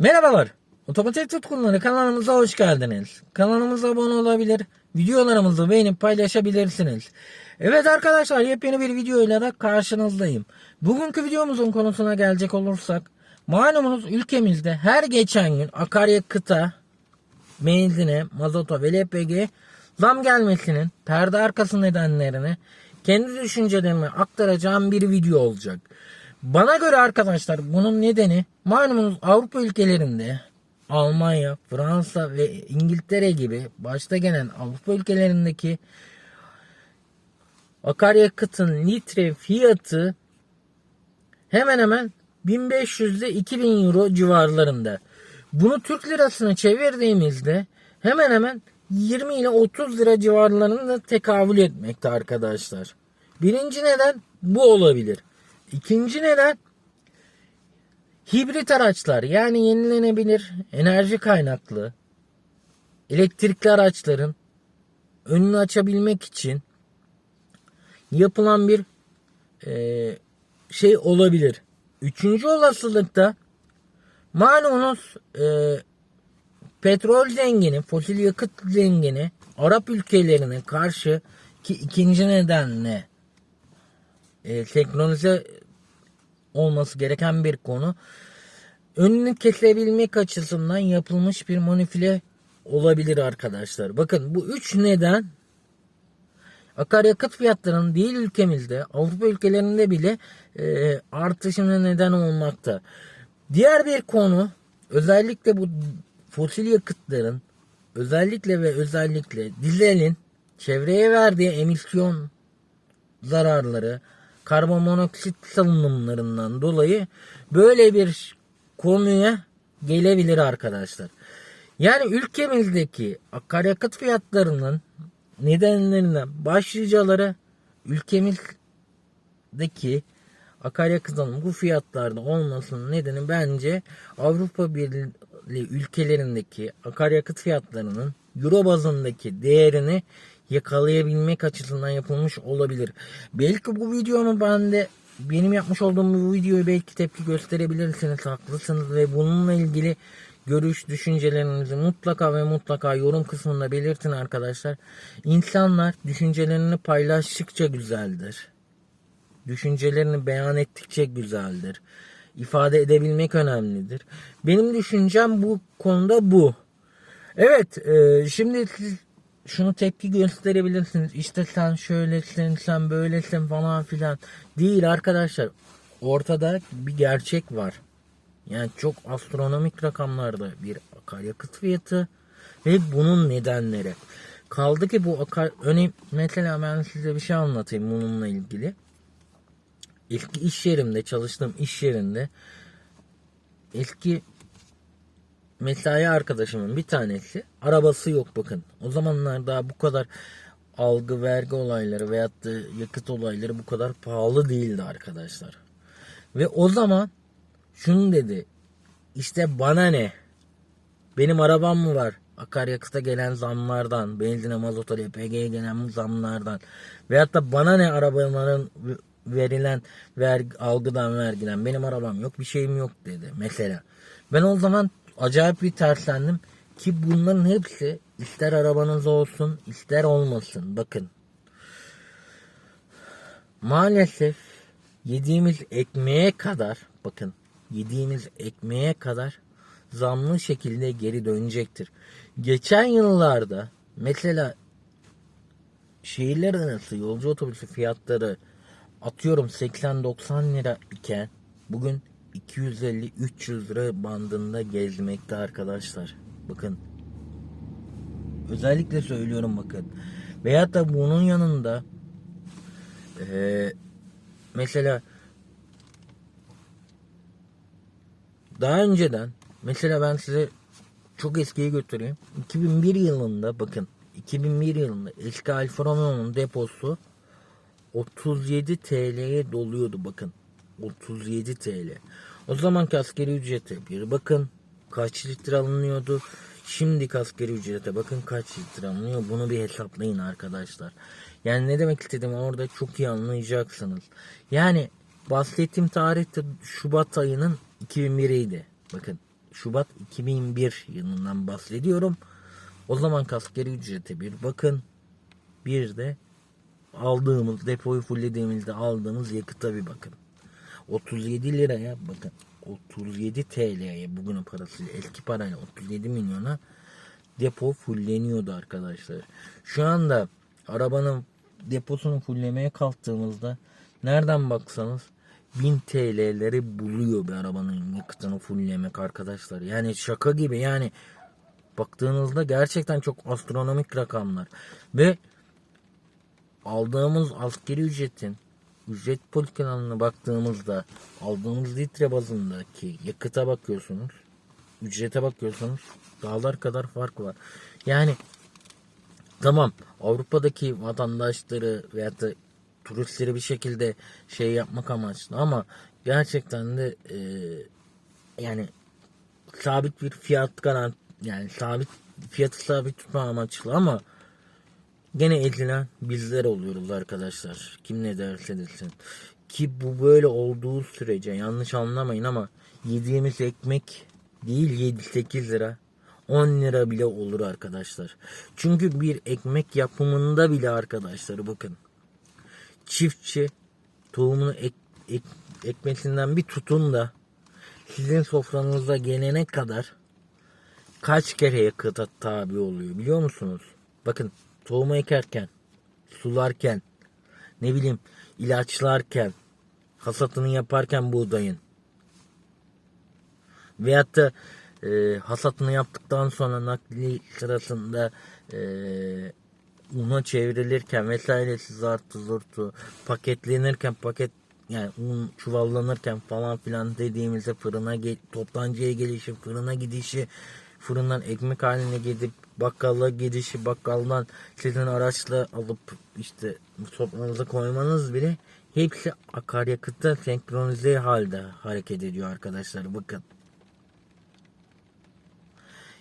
Merhabalar. Otomotiv tutkunları kanalımıza hoş geldiniz. Kanalımıza abone olabilir, videolarımızı beğenip paylaşabilirsiniz. Evet arkadaşlar yepyeni bir video ile de karşınızdayım. Bugünkü videomuzun konusuna gelecek olursak, malumunuz ülkemizde her geçen gün akaryakıta, benzine, mazota ve LPG zam gelmesinin perde arkası nedenlerini kendi düşüncelerimi aktaracağım bir video olacak. Bana göre arkadaşlar bunun nedeni malumunuz Avrupa ülkelerinde Almanya, Fransa ve İngiltere gibi başta gelen Avrupa ülkelerindeki akaryakıtın litre fiyatı hemen hemen 1500 ile 2000 euro civarlarında. Bunu Türk lirasına çevirdiğimizde hemen hemen 20 ile 30 lira civarlarında tekabül etmekte arkadaşlar. Birinci neden bu olabilir. İkinci neden hibrit araçlar yani yenilenebilir enerji kaynaklı elektrikli araçların önünü açabilmek için yapılan bir e, şey olabilir. Üçüncü olasılıkta malumunuz e, petrol zengini, fosil yakıt zengini Arap ülkelerine karşı ki ikinci nedenle e, teknoloji olması gereken bir konu. Önünü kesebilmek açısından yapılmış bir manipüle olabilir arkadaşlar. Bakın bu üç neden akaryakıt fiyatlarının değil ülkemizde Avrupa ülkelerinde bile e, artışına neden olmakta. Diğer bir konu özellikle bu fosil yakıtların özellikle ve özellikle dizelin çevreye verdiği emisyon zararları karbon monoksit salınımlarından dolayı böyle bir konuya gelebilir arkadaşlar. Yani ülkemizdeki akaryakıt fiyatlarının nedenlerinden başlıcaları ülkemizdeki akaryakıtın bu fiyatlarda olmasının nedeni bence Avrupa Birliği ülkelerindeki akaryakıt fiyatlarının euro bazındaki değerini yakalayabilmek açısından yapılmış olabilir. Belki bu videomu ben de benim yapmış olduğum bu videoya belki tepki gösterebilirsiniz haklısınız ve bununla ilgili görüş düşüncelerinizi mutlaka ve mutlaka yorum kısmında belirtin arkadaşlar. İnsanlar düşüncelerini paylaştıkça güzeldir. Düşüncelerini beyan ettikçe güzeldir. İfade edebilmek önemlidir. Benim düşüncem bu konuda bu. Evet, e, şimdi siz şunu tepki gösterebilirsiniz. İşte sen şöylesin, sen böylesin falan filan. Değil arkadaşlar. Ortada bir gerçek var. Yani çok astronomik rakamlarda bir akaryakıt fiyatı ve bunun nedenleri. Kaldı ki bu akar örneğin mesela ben size bir şey anlatayım bununla ilgili. Eski iş yerimde çalıştığım iş yerinde eski mesai arkadaşımın bir tanesi arabası yok bakın. O zamanlar daha bu kadar algı vergi olayları veyahut da yakıt olayları bu kadar pahalı değildi arkadaşlar. Ve o zaman şunu dedi. İşte bana ne? Benim arabam mı var? Akaryakıta gelen zamlardan, benzine, mazota, LPG'ye gelen zamlardan veyahut da bana ne arabaların verilen vergi, algıdan vergiden benim arabam yok bir şeyim yok dedi mesela. Ben o zaman acayip bir terslendim ki bunların hepsi ister arabanız olsun ister olmasın bakın. Maalesef yediğimiz ekmeğe kadar bakın yediğimiz ekmeğe kadar zamlı şekilde geri dönecektir. Geçen yıllarda mesela şehirler arası yolcu otobüsü fiyatları atıyorum 80-90 lira iken bugün 250-300 lira bandında gezmekte arkadaşlar. Bakın. Özellikle söylüyorum bakın. Veyahut da bunun yanında ee, mesela daha önceden mesela ben size çok eskiye götüreyim. 2001 yılında bakın 2001 yılında eski Alfa Romeo'nun deposu 37 TL'ye doluyordu bakın. 37 TL. O zamanki askeri ücrete bir bakın kaç litre alınıyordu. Şimdi askeri ücrete bakın kaç litre alınıyor. Bunu bir hesaplayın arkadaşlar. Yani ne demek istedim orada çok iyi anlayacaksınız. Yani bahsettiğim tarihte Şubat ayının 2001'iydi. Bakın Şubat 2001 yılından bahsediyorum. O zaman askeri ücrete bir bakın. Bir de aldığımız depoyu fullediğimizde aldığımız yakıta bir bakın. 37 liraya bakın 37 TL'ye bugünün parasıyla eski parayla 37 milyona depo fulleniyordu arkadaşlar. Şu anda arabanın deposunu fullemeye kalktığımızda nereden baksanız 1000 TL'leri buluyor bir arabanın yakıtını fulllemek arkadaşlar. Yani şaka gibi yani baktığınızda gerçekten çok astronomik rakamlar. Ve aldığımız askeri ücretin ücret politikalarına baktığımızda aldığımız litre bazındaki yakıta bakıyorsunuz. Ücrete bakıyorsunuz. Dağlar kadar fark var. Yani tamam Avrupa'daki vatandaşları veyahut da turistleri bir şekilde şey yapmak amaçlı ama gerçekten de e, yani sabit bir fiyat garant yani sabit fiyatı sabit tutma amaçlı ama gene ezilen bizler oluyoruz arkadaşlar. Kim ne derse desin. Ki bu böyle olduğu sürece yanlış anlamayın ama yediğimiz ekmek değil 7-8 lira 10 lira bile olur arkadaşlar. Çünkü bir ekmek yapımında bile arkadaşlar bakın. Çiftçi tohumunu ek, ek, ekmesinden bir tutun da sizin sofranıza gelene kadar kaç kere yakıta tabi oluyor biliyor musunuz? Bakın tohumu ekerken, sularken, ne bileyim ilaçlarken, hasatını yaparken buğdayın. Veyahut da e, hasatını yaptıktan sonra nakli sırasında e, una çevrilirken vesairesi zartı zurtu paketlenirken paket yani un çuvallanırken falan filan dediğimizde fırına toptancıya gelişi fırına gidişi fırından ekmek haline gidip bakkala gidişi bakkaldan sizin araçla alıp işte sofranıza koymanız bile hepsi akaryakıtta senkronize halde hareket ediyor arkadaşlar bakın.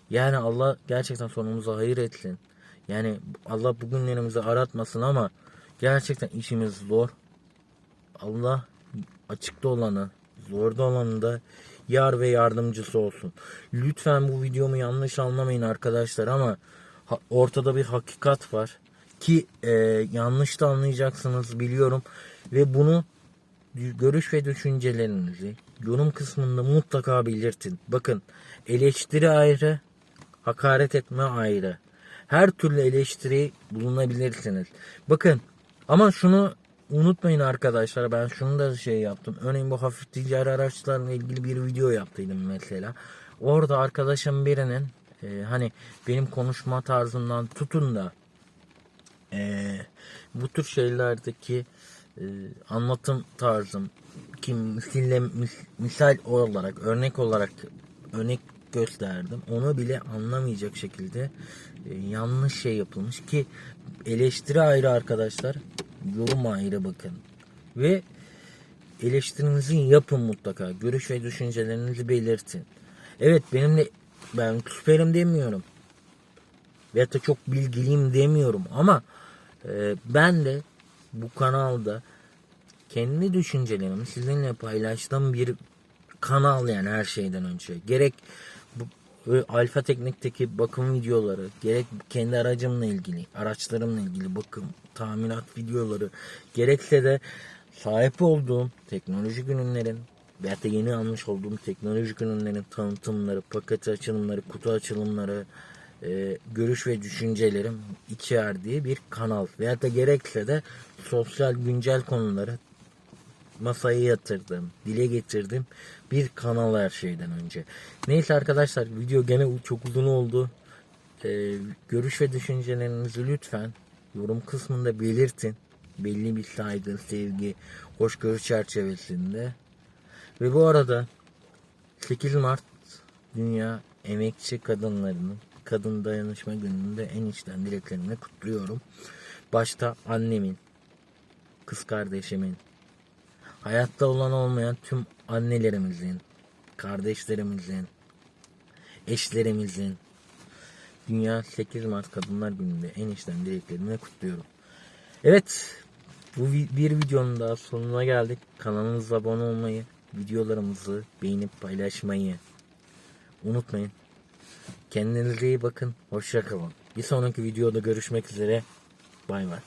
Yani Allah gerçekten sonumuzu hayır etsin. Yani Allah bugünlerimizi aratmasın ama gerçekten işimiz zor. Allah açıkta olanı, zorda olanı da yar ve yardımcısı olsun. Lütfen bu videomu yanlış anlamayın arkadaşlar ama ortada bir hakikat var. Ki e, yanlış da anlayacaksınız biliyorum. Ve bunu görüş ve düşüncelerinizi yorum kısmında mutlaka belirtin. Bakın eleştiri ayrı, hakaret etme ayrı. Her türlü eleştiri bulunabilirsiniz. Bakın ama şunu unutmayın arkadaşlar ben şunu da şey yaptım. Örneğin bu hafif ticari araçlarla ilgili bir video yaptıydım mesela. Orada arkadaşım birinin e, hani benim konuşma tarzımdan tutun da e, bu tür şeylerdeki e, anlatım tarzım kim misille, mis- misal olarak örnek olarak örnek gösterdim. Onu bile anlamayacak şekilde e, yanlış şey yapılmış ki eleştiri ayrı arkadaşlar yorum ayrı bakın. Ve eleştirinizi yapın mutlaka. Görüş ve düşüncelerinizi belirtin. Evet benimle ben süperim demiyorum. Veyahut da çok bilgiliyim demiyorum. Ama e, ben de bu kanalda kendi düşüncelerimi sizinle paylaştığım bir kanal yani her şeyden önce. Gerek Alfa Teknik'teki bakım videoları, gerek kendi aracımla ilgili, araçlarımla ilgili bakım, tamirat videoları, gerekse de sahip olduğum teknolojik ürünlerin veyahut da yeni almış olduğum teknolojik ürünlerin tanıtımları, paket açılımları, kutu açılımları, e, görüş ve düşüncelerim içerdiği bir kanal. Veyahut da gerekse de sosyal güncel konuları masaya yatırdım, dile getirdim bir kanal her şeyden önce. Neyse arkadaşlar video gene çok uzun oldu. Ee, görüş ve düşüncelerinizi lütfen yorum kısmında belirtin. Belli bir saygı, sevgi, hoşgörü çerçevesinde. Ve bu arada 8 Mart Dünya Emekçi Kadınlarının Kadın Dayanışma Günü'nde en içten dileklerimle kutluyorum. Başta annemin, kız kardeşimin, hayatta olan olmayan tüm annelerimizin, kardeşlerimizin, eşlerimizin Dünya 8 Mart Kadınlar Günü'nde en içten dileklerimle kutluyorum. Evet, bu bir videonun daha sonuna geldik. Kanalımıza abone olmayı, videolarımızı beğenip paylaşmayı unutmayın. Kendinize iyi bakın. Hoşça kalın. Bir sonraki videoda görüşmek üzere. Bay bay.